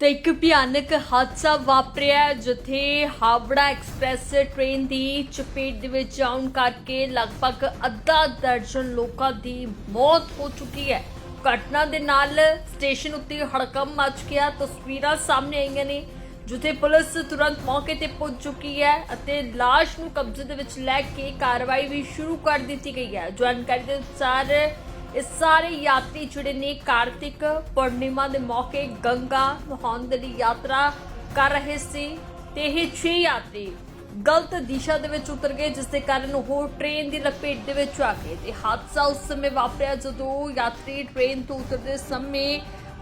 ਤੇ ਇੱਕ ਭਿਆਨਕ ਹਾਦਸਾ ਵਾਪਰਿਆ ਜਿੱਥੇ ਹਾਵੜਾ ਐਕਸਪ੍ਰੈਸ ਟ੍ਰੇਨ ਦੀ ਚਪੇਟ ਦੇ ਵਿੱਚ ਆਉਣ ਕਰਕੇ ਲਗਭਗ ਅੱਧਾ ਦਰਜਨ ਲੋਕਾਂ ਦੀ ਮੌਤ ਹੋ ਚੁੱਕੀ ਹੈ। ਘਟਨਾ ਦੇ ਨਾਲ ਸਟੇਸ਼ਨ ਉੱਤੇ ਹੜਕੰਪ ਮਚ ਗਿਆ, ਤਸਵੀਰਾਂ ਸਾਹਮਣੇ ਆਈਆਂ ਨੇ, ਜਿੱਥੇ ਪੁਲਿਸ ਤੁਰੰਤ ਮੌਕੇ ਤੇ ਪਹੁੰਚ ਚੁੱਕੀ ਹੈ ਅਤੇ ਲਾਸ਼ ਨੂੰ ਕਬਜ਼ੇ ਦੇ ਵਿੱਚ ਲੈ ਕੇ ਕਾਰਵਾਈ ਵੀ ਸ਼ੁਰੂ ਕਰ ਦਿੱਤੀ ਗਈ ਹੈ। ਜਾਣਕਾਰੀ ਦੇ ਅਨੁਸਾਰ ਇਹ ਸਾਰੇ ਯਾਤਰੀ ਜਿਹੜੇ ਨੇ ਕਾਰਤਿਕ ਪੂਰਨਿਮਾ ਦੇ ਮੌਕੇ ਗੰਗਾ ਨਹਾਉਣ ਦੇ ਲਈ ਯਾਤਰਾ ਕਰ ਰਹੇ ਸੀ ਤੇ ਇਹ 6 ਯਾਤਰੀ ਗਲਤ ਦਿਸ਼ਾ ਦੇ ਵਿੱਚ ਉਤਰ ਗਏ, ਜਿਸ ਦੇ ਕਾਰਨ ਉਹ ਟ੍ਰੇਨ ਦੀ ਲਪੇਟ ਦੇ ਵਿੱਚ ਆ ਗਏ ਤੇ ਹਾਦਸਾ ਉਸ ਸਮੇਂ ਵਾਪਰਿਆ ਜਦੋਂ ਯਾਤਰੀ ਟ੍ਰੇਨ ਤੋਂ ਉਤਰਦੇ ਸਮੇਂ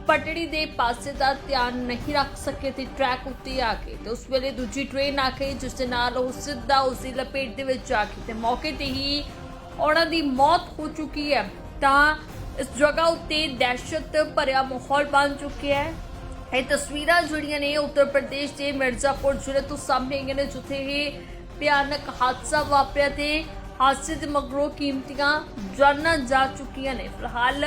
ਪਟੜੀ ਦੇ ਪਾਸੇ ਦਾ ਧਿਆਨ ਨਹੀਂ ਰੱਖ ਸਕੇ ਤੇ ਟਰੈਕ ਉੱਤੇ ਆ ਗਏ ਤੇ ਉਸ ਵੇਲੇ ਦੂਜੀ ਟ੍ਰੇਨ ਆ ਗਈ, ਜਿਸ ਦੇ ਨਾਲ ਉਹ ਸਿੱਧਾ ਉਸ ਦੀ ਲਪੇਟ ਦੇ ਵਿੱਚ ਆ ਗਈ ਤੇ ਮੌਕੇ ਤੇ ਹੀ ਉਹਨਾਂ ਦੀ ਮੌਤ ਹੋ ਚੁੱਕੀ ਹੈ। ਤਾਂ ਇਸ ਜਗ੍ਹਾ ਉੱਤੇ ਦਹਿਸ਼ਤ ਭਰਿਆ ਮਾਹੌਲ ਬਣ ਚੁੱਕਿਆ ਹੈ। ਇਹ ਤਸਵੀਰਾਂ ਜਿਹੜੀਆਂ ਨੇ ਉੱਤਰ ਪ੍ਰਦੇਸ਼ ਦੇ ਮਿਰਜ਼ਾਪੁਰ ਜ਼ਿਲ੍ਹੇ ਤੋਂ ਸਾਹਮਣੇ ਆਈਆਂ ਨੇ, ਜਿੱਥੇ ਇਹ ਭਿਆਨਕ ਹਾਦਸਾ ਵਾਪਰਿਆ ਤੇ ਹਾਦਸੇ ਦੇ ਮਗਰੋਂ ਕੀਮਤੀਆਂ ਜਾਨਾਂ ਜਾ ਚੁੱਕੀਆਂ ਨੇ। ਫਿਲਹਾਲ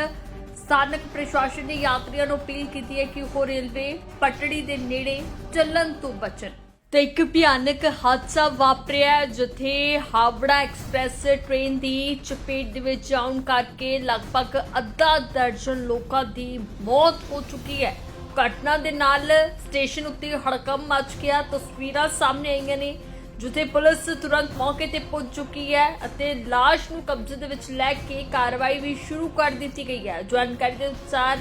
ਸਥਾਨਕ ਪ੍ਰਸ਼ਾਸਨ ਨੇ ਯਾਤਰੀਆਂ ਨੂੰ ਅਪੀਲ ਕੀਤੀ ਹੈ ਕਿ ਉਹ ਰੇਲਵੇ ਪਟੜੀ ਦੇ ਨੇੜੇ ਚੱਲਣ ਤੋਂ ਬਚਣ। ਤੇ ਇੱਕ ਭਿਆਨਕ ਹਾਦਸਾ ਵਾਪਰਿਆ ਜਿੱਥੇ ਹਾਵੜਾ ਐਕਸਪ੍ਰੈਸ ਟ੍ਰੇਨ ਦੀ ਚਪੇਟ ਦੇ ਵਿੱਚ ਆਉਣ ਕਰਕੇ ਲਗਭਗ ਅੱਧਾ ਦਰਜਨ ਲੋਕਾਂ ਦੀ ਮੌਤ ਹੋ ਚੁੱਕੀ ਹੈ। ਘਟਨਾ ਦੇ ਨਾਲ ਸਟੇਸ਼ਨ ਉੱਤੇ ਹੜਕੰਪ ਮਚ ਗਿਆ, ਤਸਵੀਰਾਂ ਸਾਹਮਣੇ ਆਈਆਂ ਨੇ, ਜਿੱਥੇ ਪੁਲਿਸ ਤੁਰੰਤ ਮੌਕੇ ਤੇ ਪਹੁੰਚ ਚੁੱਕੀ ਹੈ ਅਤੇ ਲਾਸ਼ ਨੂੰ ਕਬਜ਼ੇ ਦੇ ਵਿੱਚ ਲੈ ਕੇ ਕਾਰਵਾਈ ਵੀ ਸ਼ੁਰੂ ਕਰ ਦਿੱਤੀ ਗਈ ਹੈ। ਜਾਣਕਾਰੀ ਦੇ ਅਨੁਸਾਰ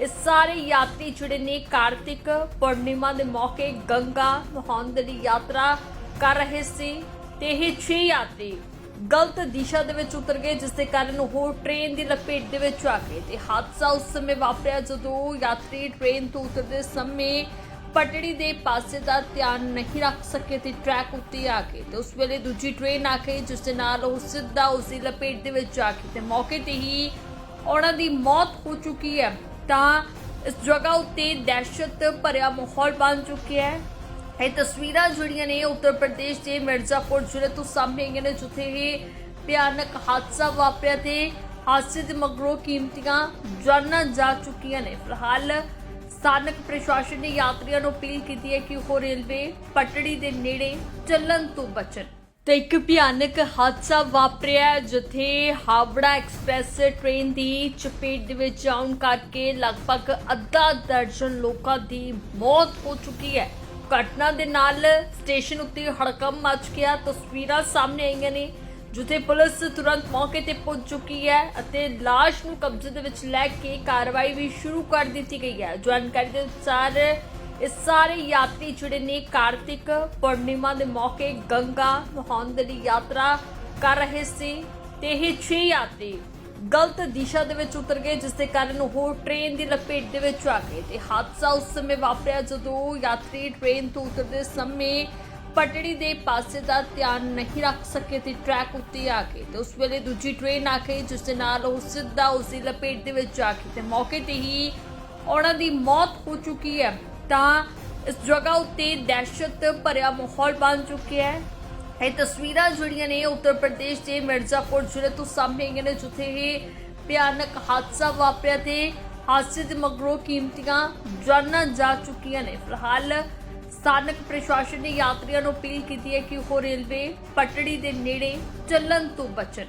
ਇਹ ਸਾਰੇ ਯਾਤਰੀ ਜਿਹੜੇ ਨੇ ਕਾਰਤਿਕ ਪੂਰਨਿਮਾ ਦੇ ਮੌਕੇ ਗੰਗਾ ਨਹਾਉਣ ਦੇ ਯਾਤਰਾ ਕਰ ਰਹੇ ਸੀ ਤੇ ਇਹ 6 ਯਾਤਰੀ ਗਲਤ ਦਿਸ਼ਾ ਦੇ ਵਿੱਚ ਉਤਰ ਗਏ, ਜਿਸ ਦੇ ਕਾਰਨ ਉਹ ਟ੍ਰੇਨ ਦੀ ਲਪੇਟ ਦੇ ਵਿੱਚ ਆ ਗਏ ਤੇ ਹਾਦਸਾ ਉਸ ਸਮੇਂ ਵਾਪਰਿਆ ਜਦੋਂ ਯਾਤਰੀ ਟ੍ਰੇਨ ਤੋਂ ਉਤਰਦੇ ਸਮੇਂ ਪਟੜੀ ਦੇ ਪਾਸੇ ਦਾ ਧਿਆਨ ਨਹੀਂ ਰੱਖ ਸਕੇ ਤੇ ਟਰੈਕ ਉੱਤੇ ਆ ਗਏ ਤੇ ਉਸ ਵੇਲੇ ਦੂਜੀ ਟ੍ਰੇਨ ਆ ਗਈ, ਜਿਸ ਦੇ ਨਾਲ ਉਹ ਸਿੱਧਾ ਉਸ ਦੀ ਲਪੇਟ ਦੇ ਵਿੱਚ ਆ ਗਈ ਤੇ ਮੌਕੇ ਤੇ ਹੀ ਉਹਨਾਂ ਦੀ ਮੌਤ ਹੋ ਚੁੱਕੀ ਹੈ। ਤਾਂ ਇਸ ਜਗ੍ਹਾ ਉੱਤੇ ਦਹਿਸ਼ਤ ਭਰਿਆ ਮਾਹੌਲ ਬਣ ਚੁੱਕਿਆ ਹੈ। ਇਹ ਤਸਵੀਰਾਂ ਜਿਹੜੀਆਂ ਨੇ ਉੱਤਰ ਪ੍ਰਦੇਸ਼ ਦੇ ਮਿਰਜ਼ਾਪੁਰ ਜ਼ਿਲ੍ਹੇ ਤੋਂ ਸਾਹਮਣੇ ਆਈਆਂ ਨੇ, ਜਿੱਥੇ ਇਹ ਭਿਆਨਕ ਹਾਦਸਾ ਵਾਪਰਿਆ ਤੇ ਹਾਦਸੇ ਦੇ ਮਗਰੋਂ ਕੀਮਤੀਆਂ ਜਾਨਾਂ ਜਾ ਚੁੱਕੀਆਂ ਨੇ। ਫਿਲਹਾਲ ਸਥਾਨਕ ਪ੍ਰਸ਼ਾਸਨ ਨੇ ਯਾਤਰੀਆਂ ਨੂੰ ਅਪੀਲ ਕੀਤੀ ਹੈ ਕਿ ਉਹ ਰੇਲਵੇ ਪਟੜੀ ਦੇ ਨੇੜੇ ਚੱਲਣ ਤੋਂ ਬਚਣ। ਤੇ ਇੱਕ ਭਿਆਨਕ ਹਾਦਸਾ ਵਾਪਰਿਆ ਜਿੱਥੇ ਹਾਵੜਾ ਐਕਸਪ੍ਰੈਸ ਟ੍ਰੇਨ ਦੀ ਚਪੇਟ ਦੇ ਵਿੱਚ ਆਉਣ ਕਰਕੇ ਲਗਭਗ ਅੱਧਾ ਦਰਜਨ ਲੋਕਾਂ ਦੀ ਮੌਤ ਹੋ ਚੁੱਕੀ ਹੈ। ਘਟਨਾ ਦੇ ਨਾਲ ਸਟੇਸ਼ਨ ਉੱਤੇ ਹੜਕੰਪ ਮਚ ਗਿਆ, ਤਸਵੀਰਾਂ ਸਾਹਮਣੇ ਆਈਆਂ ਨੇ, ਜਿੱਥੇ ਪੁਲਿਸ ਤੁਰੰਤ ਮੌਕੇ ਤੇ ਪਹੁੰਚ ਚੁੱਕੀ ਹੈ ਅਤੇ ਲਾਸ਼ ਨੂੰ ਕਬਜ਼ੇ ਦੇ ਵਿੱਚ ਲੈ ਕੇ ਕਾਰਵਾਈ ਵੀ ਸ਼ੁਰੂ ਕਰ ਦਿੱਤੀ ਗਈ ਹੈ। ਜਾਣਕਾਰੀ ਦੇ ਅਨੁਸਾਰ ਇਹ ਸਾਰੇ ਯਾਤਰੀ ਜਿਹੜੇ ਨੇ ਕਾਰਤਿਕ ਪੂਰਨਿਮਾ ਦੇ ਮੌਕੇ ਗੰਗਾ ਨਹਾਉਣ ਦੇ ਯਾਤਰਾ ਕਰ ਰਹੇ ਸੀ ਤੇ ਇਹ 6 ਯਾਤਰੀ ਗਲਤ ਦਿਸ਼ਾ ਦੇ ਵਿੱਚ ਉਤਰ ਗਏ, ਜਿਸ ਦੇ ਕਾਰਨ ਉਹ ਟ੍ਰੇਨ ਦੀ ਲਪੇਟ ਦੇ ਵਿੱਚ ਆ ਗਏ ਤੇ ਹਾਦਸਾ ਉਸ ਸਮੇਂ ਵਾਪਰਿਆ ਜਦੋਂ ਯਾਤਰੀ ਟ੍ਰੇਨ ਤੋਂ ਉਤਰਦੇ ਸਮੇਂ ਪਟੜੀ ਦੇ ਪਾਸੇ ਦਾ ਧਿਆਨ ਨਹੀਂ ਰੱਖ ਸਕੇ ਤੇ ਟਰੈਕ ਉੱਤੇ ਆ ਗਏ ਤੇ ਉਸ ਵੇਲੇ ਦੂਜੀ ਟ੍ਰੇਨ ਆ ਗਈ, ਜਿਸ ਦੇ ਨਾਲ ਉਹ ਸਿੱਧਾ ਉਸ ਦੀ ਲਪੇਟ ਦੇ ਵਿੱਚ ਆ ਗਈ ਤੇ ਮੌਕੇ ਤੇ ਹੀ ਉਹਨਾਂ ਦੀ ਮੌਤ ਹੋ ਚੁੱਕੀ ਹੈ। ਤਾਂ ਇਸ ਜਗ੍ਹਾ ਉੱਤੇ ਦਹਿਸ਼ਤ ਭਰਿਆ ਮਾਹੌਲ ਬਣ ਚੁੱਕਿਆ ਹੈ। ਇਹ ਤਸਵੀਰਾਂ ਜਿਹੜੀਆਂ ਨੇ ਉੱਤਰ ਪ੍ਰਦੇਸ਼ ਦੇ ਮਿਰਜ਼ਾਪੁਰ ਜ਼ਿਲ੍ਹੇ ਤੋਂ ਸਾਹਮਣੇ ਆਈਆਂ ਨੇ, ਜਿੱਥੇ ਇਹ ਭਿਆਨਕ ਹਾਦਸਾ ਵਾਪਰਿਆ ਤੇ ਹਾਦਸੇ ਦੇ ਮਗਰੋਂ ਕੀਮਤੀਆਂ ਜਾਨਾਂ ਜਾ ਚੁੱਕੀਆਂ ਨੇ। ਫਿਲਹਾਲ ਸਥਾਨਕ ਪ੍ਰਸ਼ਾਸਨ ਨੇ ਯਾਤਰੀਆਂ ਨੂੰ ਅਪੀਲ ਕੀਤੀ ਹੈ ਕਿ ਉਹ ਰੇਲਵੇ ਪਟੜੀ ਦੇ ਨੇੜੇ ਚੱਲਣ ਤੋਂ ਬਚਣ।